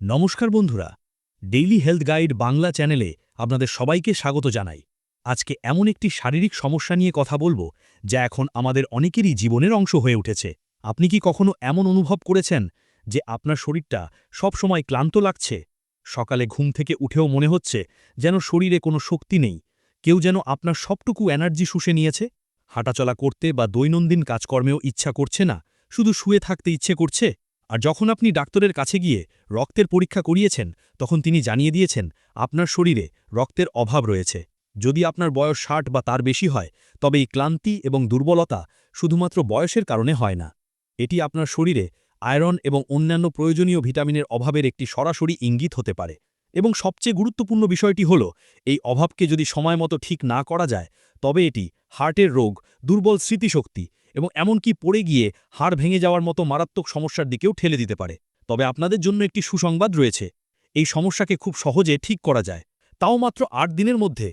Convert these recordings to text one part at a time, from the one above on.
নমস্কার বন্ধুরা daily health guide Bangla চ্যানেলে আপনাদের সবাইকে স্বাগত জানাই। আজকে এমন একটি শারীরিক সমস্যা নিয়ে কথা বলব, যা এখন আমাদের অনেকেরই জীবনের অংশ হয়ে উঠেছে। আপনি কি কখনো এমন অনুভব করেছেন যে আপনার শরীরটা সব সময় ক্লান্ত লাগছে? সকালে ঘুম থেকে উঠেও মনে হচ্ছে যেন শরীরে কোনো শক্তি নেই, কেউ যেন আপনার সবটুকু এনার্জি শুষে নিয়েছে? হাঁটাচলা করতে বা দৈনন্দিন কাজকর্মেও ইচ্ছা করছে না, শুধু শুয়ে থাকতে ইচ্ছে করছে? আর যখন আপনি ডাক্তারের কাছে গিয়ে রক্তের পরীক্ষা করিয়েছেন, তখন তিনি জানিয়ে দিয়েছেন, আপনার শরীরে রক্তের অভাব রয়েছে। যদি আপনার বয়স ষাট বা তার বেশি হয়, তবে এই ক্লান্তি এবং দুর্বলতা শুধুমাত্র বয়সের কারণে হয় না। এটি আপনার শরীরে আয়রন এবং অন্যান্য প্রয়োজনীয় ভিটামিনের অভাবের একটি সরাসরি ইঙ্গিত হতে পারে। এবং সবচেয়ে গুরুত্বপূর্ণ বিষয়টি হল, এই অভাবকে যদি সময় মতো ঠিক না করা যায়, তবে এটি হার্টের রোগ, দুর্বল স্মৃতিশক্তি এবং এমনকি পড়ে গিয়ে হাড় ভেঙে যাওয়ার মতো মারাত্মক সমস্যার দিকেও ঠেলে দিতে পারে। তবে আপনাদের জন্য একটি সুসংবাদ রয়েছে। এই সমস্যাকে খুব সহজে ঠিক করা যায়। তাও মাত্র আট দিনের মধ্যে।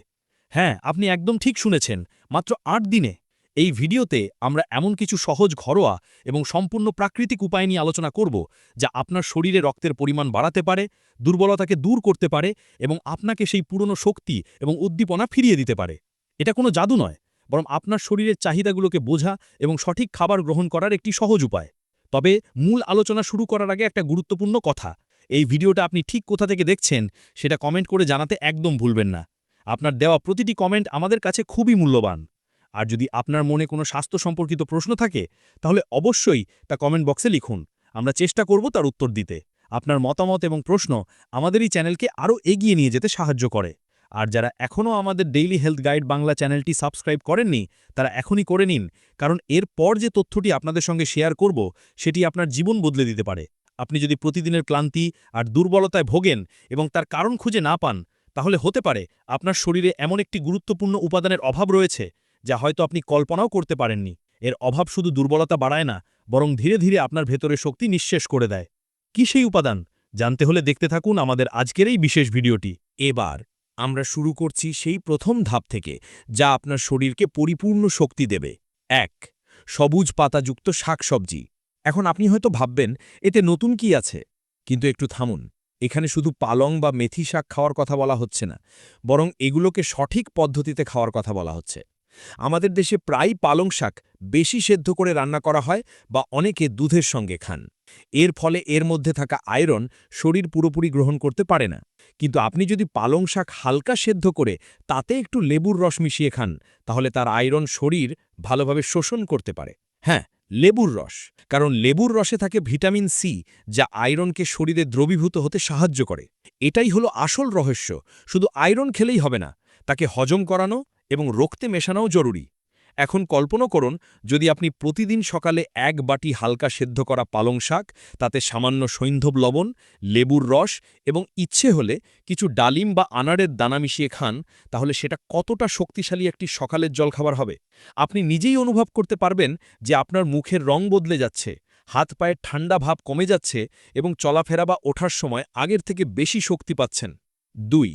হ্যাঁ আপনি একদম ঠিক শুনেছেন। মাত্র আট দিনে। এই ভিডিওতে আমরা এমন কিছু সহজ ঘরোয়া এবং সম্পূর্ণ প্রাকৃতিক উপায় নিয়ে আলোচনা করব যা আপনার শরীরে রক্তের পরিমাণ বাড়াতে পারে, দুর্বলতাকে দূর করতে পারে এবং আপনাকে সেই পুরনো শক্তি এবং উদ্দীপনা ফিরিয়ে দিতে পারে। এটা কোনো জাদু নয়। বরং আপনার শরীরের চাহিদাগুলোকে বোঝা এবং সঠিক খাবার গ্রহণ করার একটি সহজ উপায়। তবে মূল আলোচনা শুরু করার আগে একটা গুরুত্বপূর্ণ কথা। এই ভিডিওটা আপনি ঠিক কোথা থেকে দেখছেন সেটা কমেন্ট করে জানাতে একদম ভুলবেন না। আপনার দেওয়া প্রতিটি কমেন্ট আমাদের কাছে খুবই মূল্যবান। আর যদি আপনার মনে কোনো স্বাস্থ্য সম্পর্কিত প্রশ্ন থাকে, তাহলে অবশ্যই তা কমেন্ট বক্সে লিখুন। আমরা চেষ্টা করব তার উত্তর দিতে। আপনার মতামত এবং প্রশ্ন আমাদের এই চ্যানেলকে আরও এগিয়ে নিয়ে যেতে সাহায্য করে। আর যারা এখনও আমাদের ডেইলি হেলথ গাইড বাংলা চ্যানেলটি সাবস্ক্রাইব করেননি, তারা এখনই করে নিন, কারণ এর পর যে তথ্যটি আপনাদের সঙ্গে শেয়ার করব, সেটি আপনার জীবন বদলে দিতে পারে। আপনি যদি প্রতিদিনের ক্লান্তি আর দুর্বলতায় ভোগেন এবং তার কারণ খুঁজে না পান, তাহলে হতে পারে আপনার শরীরে এমন একটি গুরুত্বপূর্ণ উপাদানের অভাব রয়েছে, যা হয়তো আপনি কল্পনাও করতে পারেননি। এর অভাব শুধু দুর্বলতা বাড়ায় না, বরং ধীরে ধীরে আপনার ভেতরে শক্তি নিঃশেষ করে দেয়। কি সেই উপাদান? জানতে হলে দেখতে থাকুন আমাদের আজকের এই বিশেষ ভিডিওটি। এবার আমরা শুরু করছি সেই প্রথম ধাপ থেকে, যা আপনার শরীরকে পরিপূর্ণ শক্তি দেবে। এক, সবুজ পাতাযুক্ত শাকসবজি। এখন আপনি হয়তো ভাববেন, এতে নতুন কি আছে? কিন্তু একটু থামুন, এখানে শুধু পালং বা মেথি শাক খাওয়ার কথা বলা হচ্ছে না, বরং এগুলোকে সঠিক পদ্ধতিতে খাওয়ার কথা বলা হচ্ছে। আমাদের দেশে প্রায় পালং শাক বেশি সেদ্ধ করে রান্না করা হয় বা অনেকে দুধের সঙ্গে খান। এর ফলে এর মধ্যে থাকা আয়রন শরীর পুরোপুরি গ্রহণ করতে পারে না। কিন্তু আপনি যদি পালং শাক হালকা সেদ্ধ করে তাতে একটু লেবুর রস মিশিয়ে খান, তাহলে তার আয়রন শরীর ভালোভাবে শোষণ করতে পারে। হ্যাঁ লেবুর রস। কারণ লেবুর রসে থাকে ভিটামিন সি, যা আয়রনকে শরীরে দ্রবীভূত হতে সাহায্য করে। এটাই হলো আসল রহস্য। শুধু আয়রন খেলেই হবে না, তাকে হজম করানো এবং রক্তে মেশানোও জরুরি। এখন কল্পনা করুন, যদি আপনি প্রতিদিন সকালে এক বাটি হালকা সেদ্ধ করা পালং শাক, তাতে সামান্য সৈন্ধব লবণ, লেবুর রস এবং ইচ্ছে হলে কিছু ডালিম বা আনারের দানা মিশিয়ে খান, তাহলে সেটা কতটা শক্তিশালী একটি সকালের জলখাবার হবে। আপনি নিজেই অনুভব করতে পারবেন যে আপনার মুখের রং বদলে যাচ্ছে, হাত পায়ের ঠান্ডা ভাব কমে যাচ্ছে এবং চলাফেরা বা ওঠার সময় আগের থেকে বেশি শক্তি পাচ্ছেন। দুই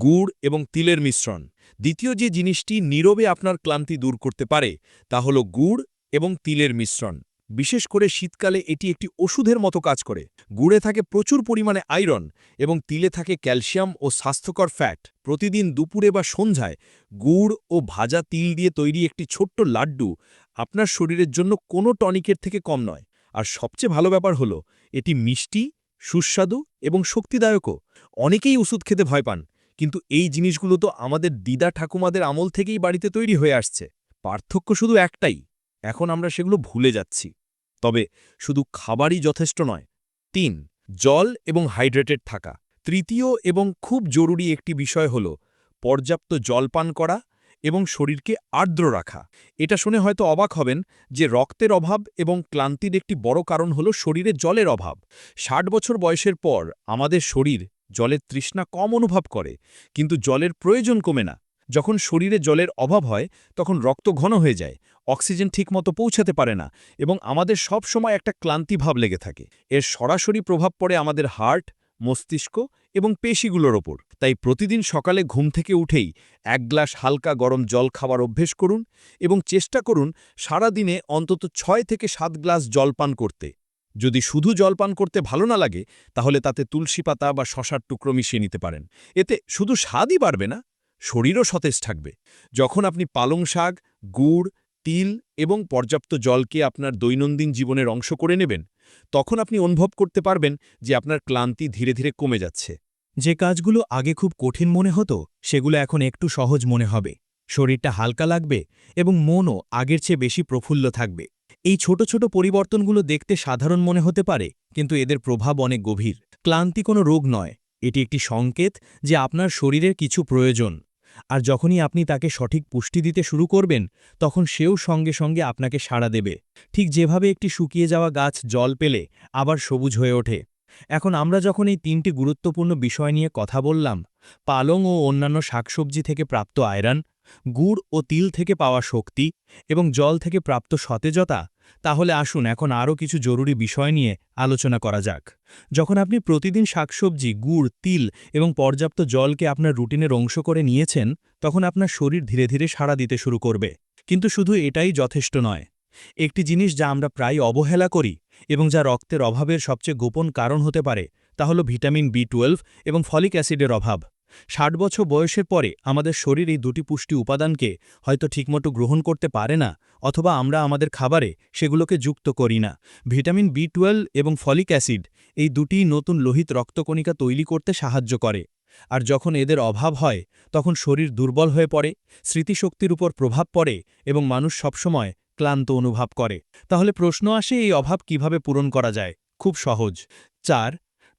গুড় এবং তিলের মিশ্রণ। দ্বিতীয় যে জিনিসটি নীরবে আপনার ক্লান্তি দূর করতে পারে, তা হল গুড় এবং তিলের মিশ্রণ। বিশেষ করে শীতকালে এটি একটি ওষুধের মতো কাজ করে। গুড়ে থাকে প্রচুর পরিমাণে আয়রন এবং তিলে থাকে ক্যালসিয়াম ও স্বাস্থ্যকর ফ্যাট। প্রতিদিন দুপুরে বা সন্ধ্যায় গুড় ও ভাজা তিল দিয়ে তৈরি একটি ছোট্ট লাড্ডু আপনার শরীরের জন্য কোনো টনিকের থেকে কম নয়। আর সবচেয়ে ভালো ব্যাপার হল, এটি মিষ্টি, সুস্বাদু এবং শক্তিদায়কও। অনেকেই ওষুধ খেতে ভয় পান। কিন্তু এই জিনিসগুলো তো আমাদের দিদা ঠাকুমাদের আমল থেকেই বাড়িতে তৈরি হয়ে আসছে। পার্থক্য শুধু একটাই, এখন আমরা সেগুলো ভুলে যাচ্ছি। তবে শুধু খাবারই যথেষ্ট নয়। তিন, জল এবং হাইড্রেটেড থাকা। তৃতীয় এবং খুব জরুরি একটি বিষয় হল পর্যাপ্ত জল পান করা এবং শরীরকে আর্দ্র রাখা। এটা শুনে হয়তো অবাক হবেন যে রক্তের অভাব এবং ক্লান্তির একটি বড় কারণ হল শরীরে জলের অভাব। ষাট বছর বয়সের পর আমাদের শরীর জলের তৃষ্ণা কম অনুভব করে, কিন্তু জলের প্রয়োজন কমে না। যখন শরীরে জলের অভাব হয়, তখন রক্ত ঘন হয়ে যায়, অক্সিজেন ঠিকমতো পৌঁছাতে পারে না এবং আমাদের সব সময় একটা ক্লান্তি ভাব লেগে থাকে। এর সরাসরি প্রভাব পড়ে আমাদের হার্ট, মস্তিষ্ক এবং পেশিগুলোর ওপর। তাই প্রতিদিন সকালে ঘুম থেকে উঠেই এক গ্লাস হালকা গরম জল খাবার অভ্যেস করুন এবং চেষ্টা করুন সারা দিনে অন্তত ছয় থেকে সাত গ্লাস জল পান করতে। যদি শুধু জল পান করতে ভালো না লাগে, তাহলে তাতে তুলসী পাতা বা শশার টুকরো মিশিয়ে নিতে পারেন। এতে শুধু স্বাদই বাড়বে না, শরীরও সতেজ থাকবে। যখন আপনি পালং শাক, গুড়, তিল এবং পর্যাপ্ত জলকে আপনার দৈনন্দিন জীবনের অংশ করে নেবেন, তখন আপনি অনুভব করতে পারবেন যে আপনার ক্লান্তি ধীরে ধীরে কমে যাচ্ছে। যে কাজগুলো আগে খুব কঠিন মনে হতো, সেগুলো এখন একটু সহজ মনে হবে। শরীরটা হালকা লাগবে এবং মনও আগের চেয়ে বেশি প্রফুল্ল থাকবে। এই ছোট ছোট পরিবর্তনগুলো দেখতে সাধারণ মনে হতে পারে, কিন্তু এদের প্রভাব অনেক গভীর। ক্লান্তি কোনো রোগ নয়, এটি একটি সংকেত যে আপনার শরীরের কিছু প্রয়োজন। আর যখনই আপনি তাকে সঠিক পুষ্টি দিতে শুরু করবেন, তখন সেও সঙ্গে সঙ্গে আপনাকে সাড়া দেবে। ঠিক যেভাবে একটি শুকিয়ে যাওয়া গাছ জল পেলে, আবার সবুজ হয়ে ওঠে। এখন আমরা যখন এই তিনটি গুরুত্বপূর্ণ বিষয় নিয়ে কথা বললাম, পালং ও অন্যান্য শাকসবজি থেকে প্রাপ্ত আয়রন, গুড় ও তিল থেকে পাওয়া শক্তি এবং জল থেকে প্রাপ্ত সতেজতা তাহলে আসুন এখন আরও কিছু জরুরি বিষয় নিয়ে আলোচনা করা যাক। যখন আপনি প্রতিদিন শাকসবজি, গুড়, তিল এবং পর্যাপ্ত জলকে আপনার রুটিনের অংশ করে নিয়েছেন, তখন আপনার শরীর ধীরে ধীরে সাড়া দিতে শুরু করবে। কিন্তু শুধু এটাই যথেষ্ট নয়। একটি জিনিস যা আমরা প্রায় অবহেলা করি এবং যা রক্তের অভাবের সবচেয়ে গোপন কারণ হতে পারে, তা হল ভিটামিন বি টুয়েলভ এবং ফলিক অ্যাসিডের অভাব। ষাট বছর বয়সের পরে আমাদের শরীর এই দুটি পুষ্টি উপাদানকে হয়তো ঠিকমতো গ্রহণ করতে পারে না, অথবা আমরা আমাদের খাবারে সেগুলোকে যুক্ত করি না। ভিটামিন বি টুয়েলভ এবং ফলিক অ্যাসিড এই দুটি নতুন লোহিত রক্তকণিকা তৈরি করতে সাহায্য করে। আর যখন এদের অভাব হয়, তখন শরীর দুর্বল হয়ে পড়ে, স্মৃতিশক্তির উপর প্রভাব পড়ে এবং মানুষ সবসময় ক্লান্ত অনুভব করে। তাহলে প্রশ্ন আসে এই অভাব কীভাবে পূরণ করা যায়? খুব সহজ। চার,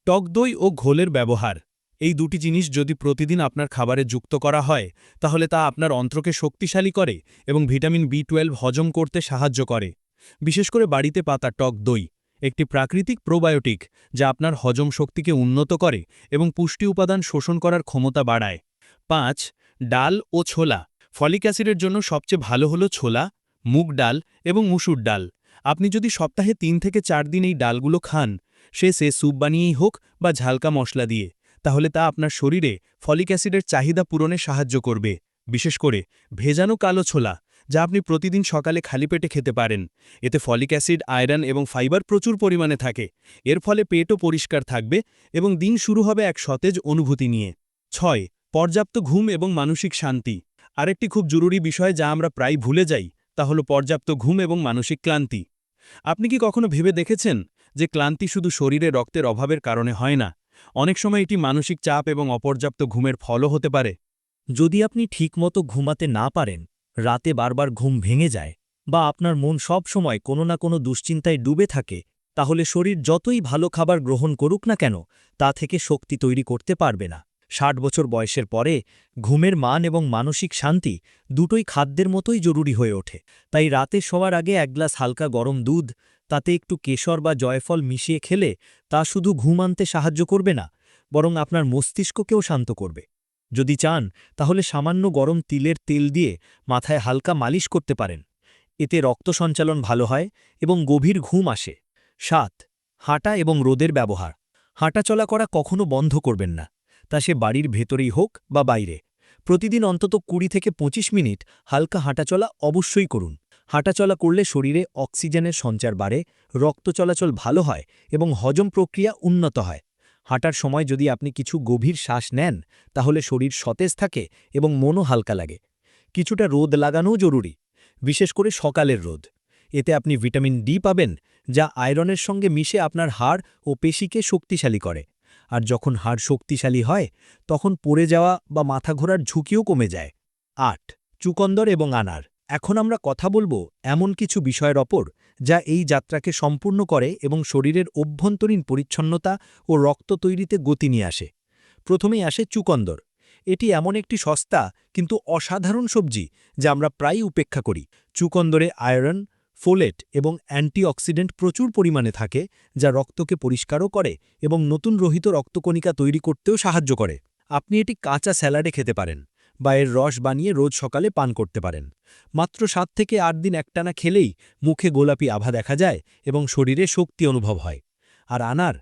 টক দই ও ঘোলের ব্যবহার। এই দুটি জিনিস যদি প্রতিদিন আপনার খাবারে যুক্ত করা হয়, তাহলে তা আপনার অন্ত্রকে শক্তিশালী করে এবং ভিটামিন বি টুয়েলভ হজম করতে সাহায্য করে। বিশেষ করে বাড়িতে পাতা, টক, দই, একটি প্রাকৃতিক প্রোবায়োটিক যা আপনার হজম শক্তিকে উন্নত করে এবং পুষ্টি উপাদান শোষণ করার ক্ষমতা বাড়ায়। পাঁচ, ডাল ও ছোলা। ফলিক অ্যাসিডের জন্য সবচেয়ে ভালো হলো ছোলা, মুগ ডাল এবং মুসুর ডাল। আপনি যদি সপ্তাহে তিন থেকে চার দিন এই ডালগুলো খান, সে সে স্যুপ বানিয়েই হোক বা ঝালকা মশলা দিয়ে। তাহলে তা আপনার শরীরে ফলিক অ্যাসিডের চাহিদা পূরণে সাহায্য করবে, বিশেষ করে ভেজানো কালো ছোলা, যা আপনি প্রতিদিন সকালে খালি পেটে খেতে পারেন। এতে ফলিক অ্যাসিড, আয়রন এবং ফাইবার প্রচুর পরিমাণে থাকে। এর ফলে পেটও পরিষ্কার থাকবে এবং দিন শুরু হবে এক সতেজ অনুভূতি নিয়ে। ছয়, পর্যাপ্ত ঘুম এবং মানসিক শান্তি। আরেকটি খুব জরুরি বিষয় যা আমরা প্রায় ভুলে যাই, তা হল পর্যাপ্ত ঘুম এবং মানসিক ক্লান্তি। আপনি কি কখনো ভেবে দেখেছেন যে ক্লান্তি শুধু শরীরে রক্তের অভাবের কারণে হয় না? অনেক সময় এটি মানসিক চাপ এবং অপর্যাপ্ত ঘুমের ফলও হতে পারে। যদি আপনি ঠিকমতো ঘুমাতে না পারেন, রাতে বারবার ঘুম ভেঙে যায় বা আপনার মন সব সময় কোনো না কোনো দুশ্চিন্তায় ডুবে থাকে, তাহলে শরীর যতই ভালো খাবার গ্রহণ করুক না কেন, তা থেকে শক্তি তৈরি করতে পারবে না। ষাট বছর বয়সের পরে, ঘুমের মান এবং মানসিক শান্তি দুটোই খাদ্যের মতোই জরুরি হয়ে ওঠে। তাই রাতে শোয়ার আগে এক গ্লাস হালকা গরম দুধ তাতে একটু কেশর বা জয়ফল মিশিয়ে খেলে তা শুধু ঘুম আনতে সাহায্য করবে না, বরং আপনার মস্তিষ্ককেও শান্ত করবে। যদি চান, তাহলে সামান্য গরম তিলের তেল দিয়ে মাথায় হালকা মালিশ করতে পারেন। এতে রক্ত সঞ্চালন ভালো হয় এবং গভীর ঘুম আসে। সাত, হাঁটা এবং রোদের ব্যবহার। হাঁটাচলা করা কখনো বন্ধ করবেন না। তা সে বাড়ির ভেতরেই হোক বা বাইরে। প্রতিদিন অন্তত কুড়ি থেকে ২৫ মিনিট হালকা হাঁটাচলা অবশ্যই করুন। হাঁটাচলা করলে শরীরে অক্সিজেনের সঞ্চার বাড়ে রক্ত চলাচল ভালো হয় এবং হজম প্রক্রিয়া উন্নত হয়। হাঁটার সময় যদি আপনি কিছু গভীর শ্বাস নেন, তাহলে শরীর সতেজ থাকে এবং মনও হালকা লাগে। কিছুটা রোদ লাগানোও জরুরি, বিশেষ করে সকালের রোদ। এতে আপনি ভিটামিন ডি পাবেন, যা আয়রনের সঙ্গে মিশে আপনার হাড় ও পেশিকে শক্তিশালী করে। আর যখন হাড় শক্তিশালী হয়, তখন পড়ে যাওয়া বা মাথা ঘোরার ঝুঁকিও কমে যায়। আট, চুকন্দর এবং আনার। এখন আমরা কথা বলব এমন কিছু বিষয়ের ওপর যা এই যাত্রাকে সম্পূর্ণ করে এবং শরীরের অভ্যন্তরীণ পরিচ্ছন্নতা ও রক্ত তৈরিতে গতি নিয়ে আসে। প্রথমেই আসে চুকন্দর। এটি এমন একটি সস্তা কিন্তু অসাধারণ সবজি যা আমরা প্রায়ই উপেক্ষা করি। চুকন্দরে আয়রন, ফোলেট এবং অ্যান্টিঅক্সিডেন্ট প্রচুর পরিমাণে থাকে, যা রক্তকে পরিষ্কারও করে এবং নতুন রহিত রক্তকণিকা তৈরি করতেও সাহায্য করে। আপনি এটি কাঁচা স্যালাডে খেতে পারেন। বা এর রস বানিয়ে রোজ সকালে পান করতে পারেন। মাত্র সাত থেকে আট দিন একটানা খেলেই মুখে গোলাপি আভা দেখা যায় এবং শরীরে শক্তি অনুভব হয়। আর আনার,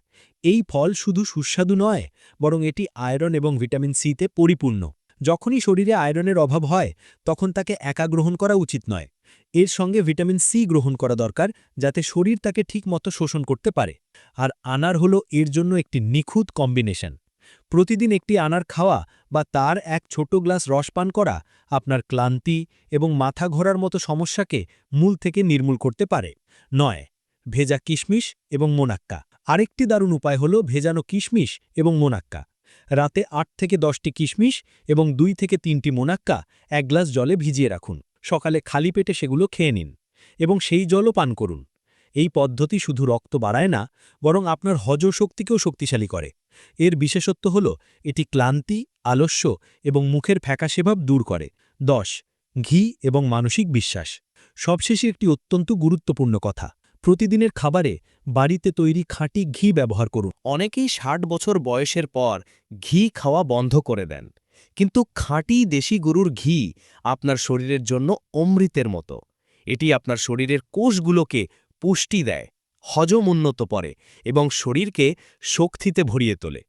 এই ফল শুধু সুস্বাদু নয়, বরং এটি আয়রন এবং ভিটামিন সিতে পরিপূর্ণ। যখনই শরীরে আয়রনের অভাব হয়, তখন তাকে একা গ্রহণ করা উচিত নয়। এর সঙ্গে ভিটামিন সি গ্রহণ করা দরকার, যাতে শরীর তাকে ঠিকমতো শোষণ করতে পারে। আর আনার হলো এর জন্য একটি নিখুঁত কম্বিনেশন। প্রতিদিন একটি আনার খাওয়া বা তার এক ছোট গ্লাস রস পান করা আপনার ক্লান্তি এবং মাথা ঘোরার মতো সমস্যাকে মূল থেকে নির্মূল করতে পারে। নয়, ভেজা কিশমিশ এবং মোনাক্কা। আরেকটি দারুণ উপায় হল ভেজানো কিশমিশ এবং মোনাক্কা। রাতে আট থেকে দশটি কিশমিশ এবং দুই থেকে তিনটি মোনাক্কা এক গ্লাস জলে ভিজিয়ে রাখুন। সকালে খালি পেটে সেগুলো খেয়ে নিন এবং সেই জলও পান করুন। এই পদ্ধতি শুধু রক্ত বাড়ায় না, বরং আপনার হজ শক্তিকেও শক্তিশালী করে। এর বিশেষত্ব হল, এটি ক্লান্তি, আলস্য এবং মুখের ফ্যাকাশেভাব দূর করে। দশ, ঘি এবং মানসিক বিশ্বাস। সবশেষে একটি অত্যন্ত গুরুত্বপূর্ণ কথা। প্রতিদিনের খাবারে বাড়িতে তৈরি খাঁটি ঘি ব্যবহার করুন। অনেকেই ষাট বছর বয়সের পর ঘি খাওয়া বন্ধ করে দেন। কিন্তু খাঁটি দেশি গরুর ঘি আপনার শরীরের জন্য অমৃতের মতো। এটি আপনার শরীরের কোষগুলোকে পুষ্টি দেয়। হজম উন্নত করে এবং শরীরকে শক্তিতে ভরিয়ে তোলে।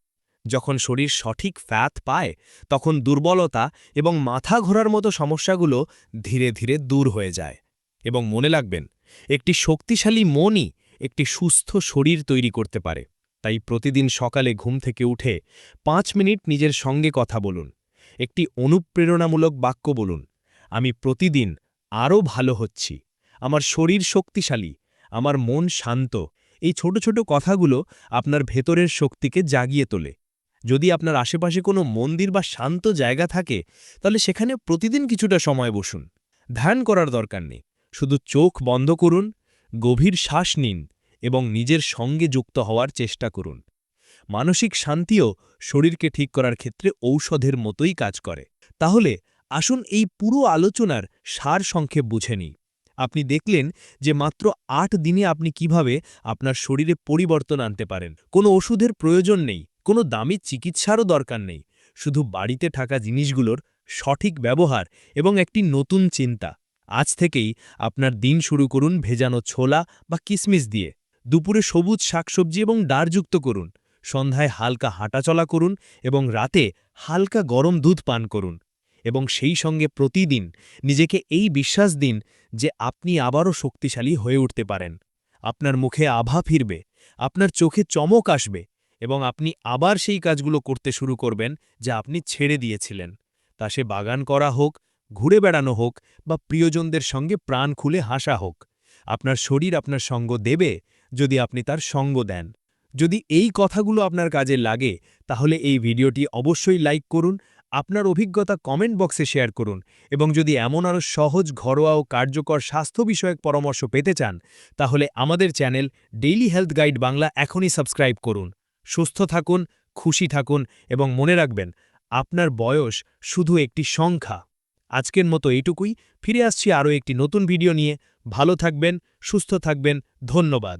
যখন শরীর সঠিক ফ্যাত পায়, তখন দুর্বলতা এবং মাথা ঘোরার মতো সমস্যাগুলো ধীরে ধীরে দূর হয়ে যায়। এবং মনে রাখবেন, একটি শক্তিশালী মনই একটি সুস্থ শরীর তৈরি করতে পারে। তাই প্রতিদিন সকালে ঘুম থেকে উঠে পাঁচ মিনিট নিজের সঙ্গে কথা বলুন। একটি অনুপ্রেরণামূলক বাক্য বলুন, আমি প্রতিদিন আরও ভালো হচ্ছি। আমার শরীর শক্তিশালী আমার মন শান্ত। এই ছোট ছোট কথাগুলো আপনার ভেতরের শক্তিকে জাগিয়ে তোলে। যদি আপনার আশেপাশে কোনো মন্দির বা শান্ত জায়গা থাকে, তাহলে সেখানে প্রতিদিন কিছুটা সময় বসুন। ধ্যান করার দরকার নেই। শুধু চোখ বন্ধ করুন, গভীর শ্বাস নিন এবং নিজের সঙ্গে যুক্ত হওয়ার চেষ্টা করুন। মানসিক শান্তিও শরীরকে ঠিক করার ক্ষেত্রে ঔষধের মতোই কাজ করে। তাহলে আসুন এই পুরো আলোচনার সার সংক্ষেপ বুঝে নিই। আপনি দেখলেন যে মাত্র আট দিনে আপনি কীভাবে আপনার শরীরে পরিবর্তন আনতে পারেন। কোনো ওষুধের প্রয়োজন নেই, কোনো দামি চিকিৎসারও দরকার নেই। শুধু বাড়িতে থাকা জিনিসগুলোর সঠিক ব্যবহার এবং একটি নতুন চিন্তা। আজ থেকেই আপনার দিন শুরু করুন ভেজানো ছোলা বা কিসমিস দিয়ে। দুপুরে সবুজ শাকসবজি এবং ডারযুক্ত করুন। সন্ধ্যায় হালকা হাঁটাচলা করুন এবং রাতে হালকা গরম দুধ পান করুন। এবং সেই সঙ্গে প্রতিদিন নিজেকে এই বিশ্বাস দিন যে আপনি আবারও শক্তিশালী হয়ে উঠতে পারেন। আপনার মুখে আভা ফিরবে, আপনার চোখে চমক আসবে এবং আপনি আবার সেই কাজগুলো করতে শুরু করবেন যা আপনি ছেড়ে দিয়েছিলেন। তা সে বাগান করা হোক, ঘুরে বেড়ানো হোক বা প্রিয়জনদের সঙ্গে প্রাণ খুলে হাসা হোক, আপনার শরীর আপনার সঙ্গ দেবে যদি আপনি তার সঙ্গ দেন। যদি এই কথাগুলো আপনার কাজে লাগে, তাহলে এই ভিডিওটি অবশ্যই লাইক করুন আপনার অভিজ্ঞতা কমেন্ট বক্সে শেয়ার করুন এবং যদি এমন আরও সহজ, ঘরোয়া ও কার্যকর স্বাস্থ্য বিষয়ক পরামর্শ পেতে চান, তাহলে আমাদের channel daily health guide Bangla এখনই সাবস্ক্রাইব করুন। সুস্থ থাকুন, খুশি থাকুন এবং মনে রাখবেন, আপনার বয়স শুধু একটি সংখ্যা। আজকের মতো এইটুকুই, ফিরে আসছি আরও একটি নতুন ভিডিও নিয়ে। ভালো থাকবেন, সুস্থ থাকবেন, ধন্যবাদ।